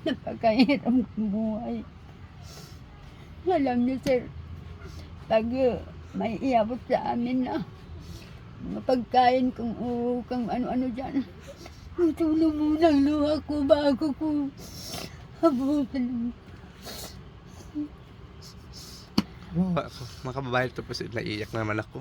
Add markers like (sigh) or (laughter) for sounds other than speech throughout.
(laughs) Napakahirap ng buhay. Alam niyo, sir, pag uh, may iabot sa amin na mga pagkain kung o kung ano-ano dyan, tutulong muna ang luha ko bago ko abutan. Kawawa ako. Mga kababayan ito po sila, naiiyak naman ako.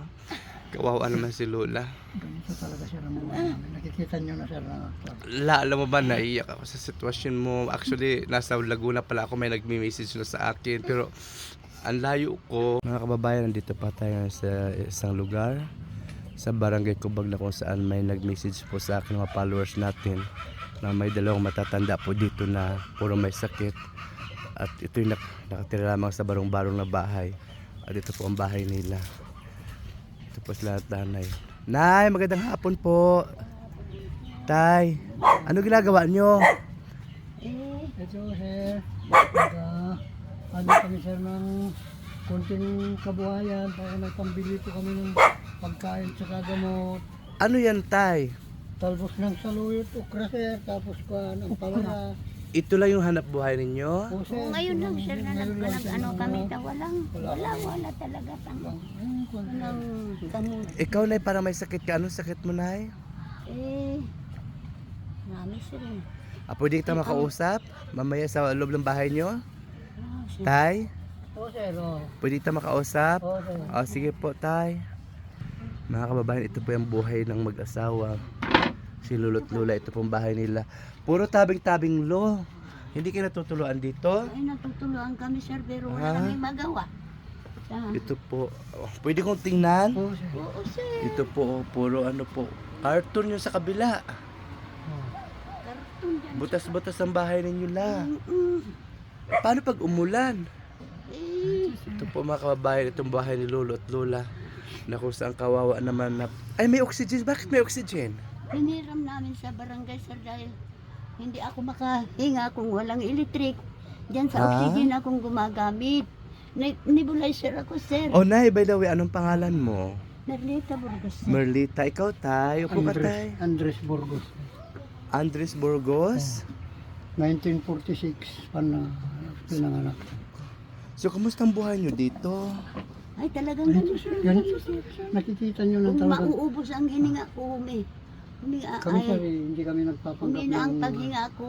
Kawawa naman si Lola. Ganito talaga ang buhay namin. Nakikita nyo na sir na La, alam mo ba, naiiyak ako sa sitwasyon mo. Actually, nasa Laguna pala ako, may nagme-message na sa akin. Pero, ang layo ko. Mga kababayan, nandito pa tayo sa isang lugar. Sa barangay Kubag na kung saan may nag-message po sa akin mga followers natin na may dalawang matatanda po dito na puro may sakit. At ito'y nak nakatira lamang sa barong-barong na bahay. At ito po ang bahay nila. Ito po sila at nanay. Nay, magandang hapon po. Tay, ano ginagawa nyo? Eh, Ito sir, naka, ano kami sir ng konting kabuhayan para may pambili po kami ng pagkain sa gamot. Ano yan, Tay? Talbos ng saluyot, ukra sir, tapos pa ng pamara. Ito lang yung hanap buhay ninyo? O sir, Oo, ngayon lang, sir, na nag, sir, ano na- kami na walang, wala, wala talaga konti. walang gamot. Ikaw, Nay, parang may sakit ka. Anong sakit mo, Nay? Eh, marami sir eh. Ah, pwede kita makausap? Mamaya sa loob ng bahay nyo? Ah. Tay, O sir, pwede kita makausap? O sir. Ah, sige po, Tay. Mga kababayan, ito po yung buhay ng mag-asawa. Si Lolo't Lola, ito pong bahay nila. Puro tabing-tabing lo. Hindi kayo natutuluan dito? Ay, natutulungan kami sir, pero Ah. wala kami magawa. Ah, Ito po. Oh, pwede kong tingnan? O sir. Oo sir, Ito po, oh, puro ano po. Cartoon yung sa kabila. O. karton dyan. Butas-butas ang bahay ninyo la. Mm-mm. Paano pag umulan? Eh, Ito po mga kababayan, itong bahay ni Lolo at Lola. Na kung saan kawawa naman na... Ay, may oxygen. Bakit may oxygen? hiniram namin sa barangay sir dahil hindi ako makahinga kung walang electric. Diyan sa Ah? oxygen akong gumagamit. Ni- Nebulizer ako sir. Oh, Nay, by the way, anong pangalan mo? Narlita Burgos sir. Merlita. Ikaw, Tay. Upo ka, Tay. Andres, Burgos. Andres Burgos. 1946 pa na pinanganak. So, kumusta ang buhay nyo dito? Ay talagang ganun sir. Nakikita nyo lang Kung talaga. mauubos ang hininga ko, umi. Huminga Kami sir, ay, eh, hindi kami nagpapanggap humina ang ng... paghinga ko.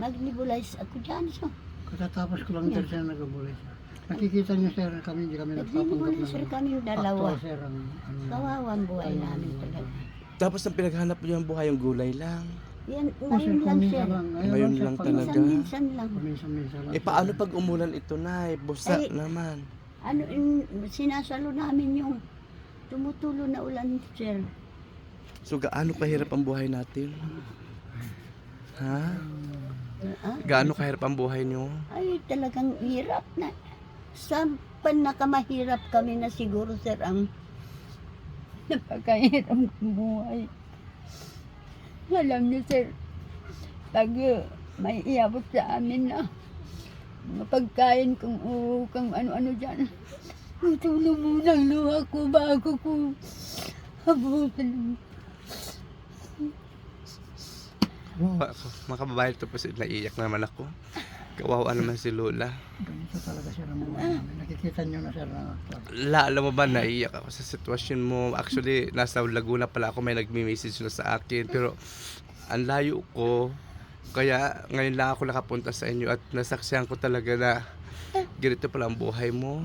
Mag-nebulize ako dyan. So, Katatapos ko lang sir siya nagabulay. Nakikita nyo sir, kami hindi kami nagpapanggap nag-nebulizer ng... kami dalawa. Aktor, sir, ang, ano, Kawawang buhay namin talaga. Tapos ang pinaghanap nyo ang buhay yung gulay lang. Yan, O, sir, ngayon lang kuminsan sir. lang. Ngayon Ngayon sir, lang pag- talaga. Minsan-minsan lang. Kuminsan-minsan lang. Eh, paano pag umulan ito, Nay? Busa Ay. naman. Ano, in, sinasalo namin yung tumutulo na ulan, sir. So, gaano kahirap ang buhay natin? Ha? Gaano kahirap ang buhay nyo? ay, talagang hirap na. Sa panakamahirap kami na siguro, sir, ang (laughs) napakahirap ng buhay. Alam niyo, sir, pag uh, may iabot sa amin na mga pagkain kung o kung ano-ano dyan, tutulong muna ang luha ko bago ko abutan. Kawawa ako. Mga kababayan ito po sila, naiiyak naman ako. Kawawa naman si Lola. Ganito talaga buhay namin. Nakikita nyo na sir na... La, alam mo ba, naiiyak ako sa sitwasyon mo. Actually, nasa Laguna pala ako, may nagme-message na sa akin. Pero, ang layo ko. Kaya, ngayon lang ako nakapunta sa inyo at nasaksihan ko talaga na ganito pala ang buhay mo.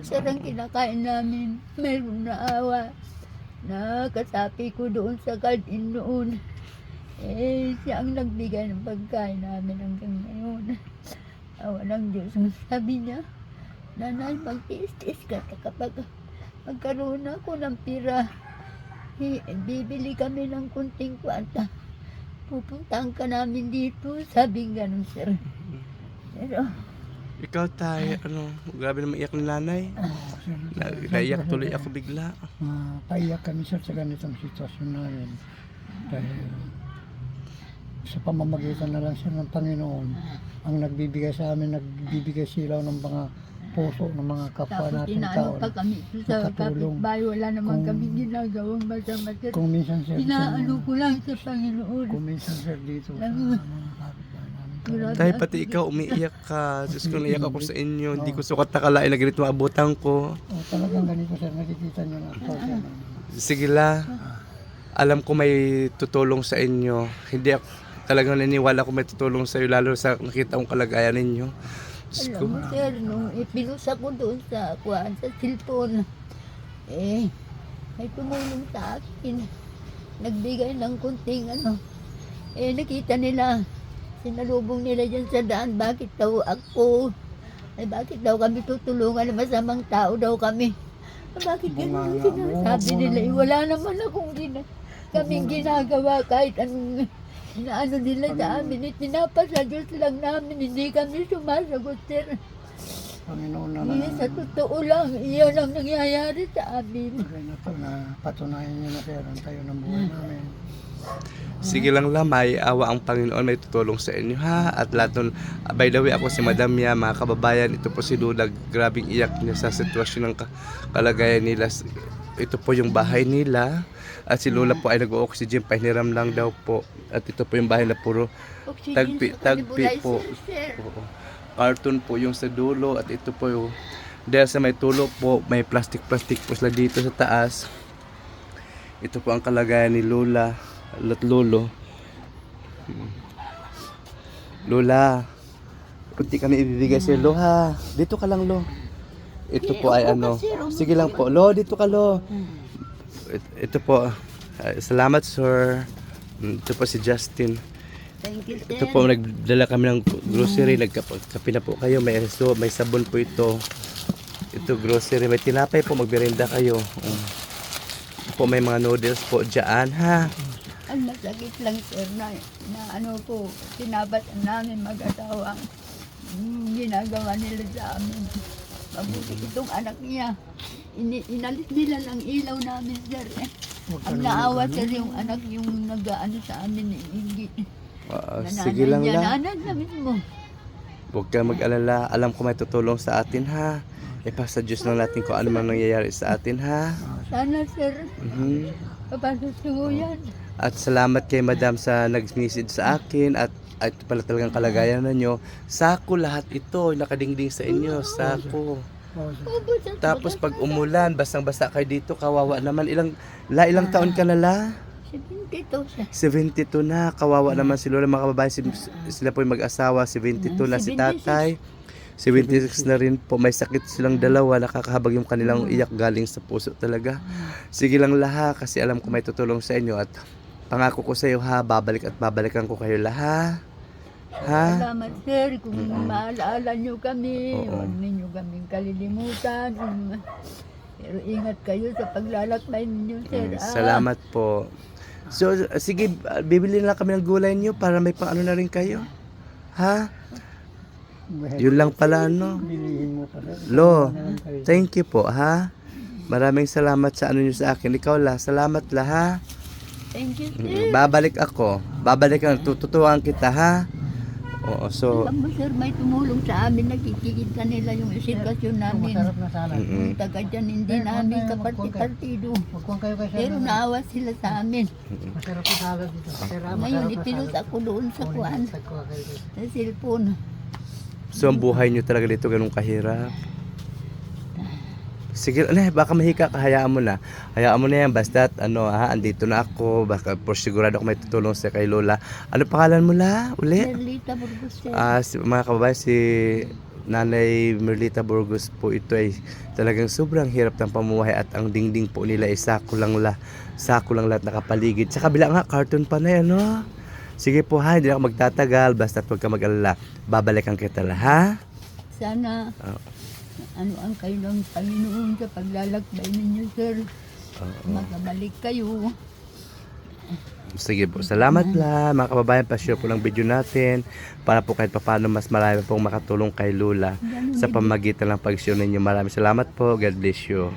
Sir, ang kinakain namin, meron na awa. Nakasapi ko doon sa kantin noon. Eh, siya ang nagbigay ng pagkain namin hanggang ngayon. (laughs) Awa ng Diyos. Ang Sabi niya, Nanay, magtiis-tiis ka kapag magkaroon ako ng pira. hi- Bibili kami ng kunting kwanta. Pupuntahan ka namin dito. Sabi ganun, sir. Pero, Ikaw tayo, ano, grabe naman iyak ni nanay. Oo, sir. Na, naiyak tuloy ako bigla. Mapaiyak kami sir sa ganitong sitwasyon namin. Dahil sa pamamagitan na lang sir ng Panginoon ang nagbibigay sa amin, nagbibigay silaw ng mga puso ng mga kapwa Tapos natin inaano tao. pa kami sa Nakatulong. kapitbahay, wala naman Kung- kami ginagawang masama. Kung minsan sir, Inaano sa- ko lang sa Panginoon. kung minsan sir dito sa Lang- mga kapitbahay. Grabe Dahil pati ikaw umiiyak ka. Diyos ko, naiyak ako sa inyo. Hindi ko sukat nakalain na ganito maabutan ko. Oh, talagang ganito sir, nakikita nyo na po sir. Sige la. Alam ko may tutulong sa inyo. Hindi ako talagang naniniwala ko may tutulong sa iyo lalo sa nakita kong kalagayan ninyo. Diyos Alam ko. mo, sir, nung ipinusa ko doon sa, kuhaan, sa cellphone, eh, may tumulong sa akin. Nagbigay ng kunting ano. Eh, nakita nila, sinalubong nila dyan sa daan, bakit daw ako? Ay, bakit daw kami tutulungan? Masamang tao daw kami. Bakit ganun sinasabi nila? Eh, wala naman akong gina kaming ginagawa kahit anong inaano nila sa amin. Itinapasa Diyos lang namin. Hindi kami sumasagot, sir. Panginoon na Iya, sa totoo lang, iyan ang nangyayari sa amin. Kaya na to na patunayan nyo na sir ang tayo ng buhay namin. Sige lang la, may awa ang Panginoon, may tutulong sa inyo ha. At lahat nun, ah, by the way, ako si Madam Mia, mga kababayan, ito po si Lula, grabing iyak niya sa sitwasyon ng ka- kalagayan nila. Ito po yung bahay nila. At si Lola po ay nag-oxygen, pahiram lang daw po. At ito po yung bahay na puro Tagpi- tagpi po. Oo. Carton po yung sa dulo at ito po yung dahil sa may tulo po, may plastic-plastic po sila dito sa taas. Ito po ang kalagayan ni Lola at Lolo. Lola, kunti kami ibibigay sa Lo ha. Dito ka lang Lo. Ito po ay ano. Sige lang po. Lo, dito ka Lo. It- Ito po. salamat sir. Mm, Ito po si Justin. Thank you, sir. Ito po, nagdala kami ng grocery. Nagkape na po kayo. May, so, may sabon po ito. Ito grocery. May tinapay po. Magbirenda kayo. Um, ito po, may mga noodles po dyan, ha? Ang masakit lang, sir, na, na ano po, sinabat namin mag-asawa. Mm, ginagawa nila sa amin. Mabuti itong anak niya. Ini, inalis nila ng ilaw namin, sir. Eh. Ang naawa, ganun. sir, yung anak yung nag-ano sa amin. Eh, hindi. Nananay sige lang niya, lang. nanay na mismo. Huwag ka mag-alala. Alam ko may tutulong sa atin, ha? Ipasa Diyos lang natin kung ano man nangyayari sa atin, ha? Sana, sir, Mhm. papasusugo yan. At salamat kay Madam sa nag-message sa akin at at pala talagang kalagayan ninyo. Sako lahat ito, nakadingding sa inyo, sako. Tapos pag umulan, basang-basa kayo dito, kawawa naman. Ilang, la, ilang taon ka na la? 72, sir. 72 na, kawawa naman si Lola, mga kababayan, si- sila po yung mag-asawa, 72 na si 76. tatay. 76 na rin po, may sakit silang dalawa, nakakahabag yung kanilang iyak galing sa puso talaga. Sige lang laha, kasi alam ko may tutulong sa inyo at pangako ko sa iyo ha, babalik at babalikan ko kayo laha. Ha? Salamat, sir, kung maalaala nyo kami. Oo. Huwag ninyo kaming kalilimutan. Um, Pero ingat kayo sa paglalakbay ninyo, sir. Mm, ah. Salamat po. So, sige, bibili na lang kami ng gulay niyo para may pang ano na rin kayo. Ha? Yun lang pala, ano. Bilihin mo sir. Lo, thank you po, ha? Maraming salamat sa ano niyo sa akin. Ikaw la, salamat la, ha? Thank you, sir. Mm, Babalik ako. Babalik ako. Tututuan kita, ha? Oo, so, Alam mo, sir, may tumulong sa amin. Nakikita nila yung sitwasyon namin. masarap na salad. mm, Yung taga dyan, hindi Sir, namin huwag kayo kaparti-partido. Kayo kay sir. Pero na- naawa sila sa amin. Masarap na salad dito. Sir, ah, Ngayon, masarap na ipinus salad. ako doon sa kayo kay- sa cellphone. so ang buhay niyo talaga dito ganun kahirap. Sige, ano, (laughs) baka mahika ka, hayaan mo na. Hayaan mo na yan, basta ano, ha, andito na ako, baka por sigurado ako may tutulong sa kay Lola. Ano pangalan mo la, uli? Merlita Burgos. Ah, si, mga kababayan, si Nanay Merlita Burgos po ito ay talagang sobrang hirap ng pamumuhay at ang dingding po nila ay sako lang la, sako lang lahat nakapaligid. Sa kabila nga, cartoon pa na yan, no? Sige po ha, hindi na ako magtatagal, basta huwag ka mag-alala. Babalikan kita la, ha? Sana Oo. Ano ang kayo ng Panginoon sa paglalakbay ninyo, sir. Oo. Magabalik kayo. Sige po, salamat la, mga kababayan, pa-share po ng video natin para po kahit paano mas marami pong makatulong kay Lula sa din. pamagitan ng pag-share ninyo. Maraming salamat po. God bless you.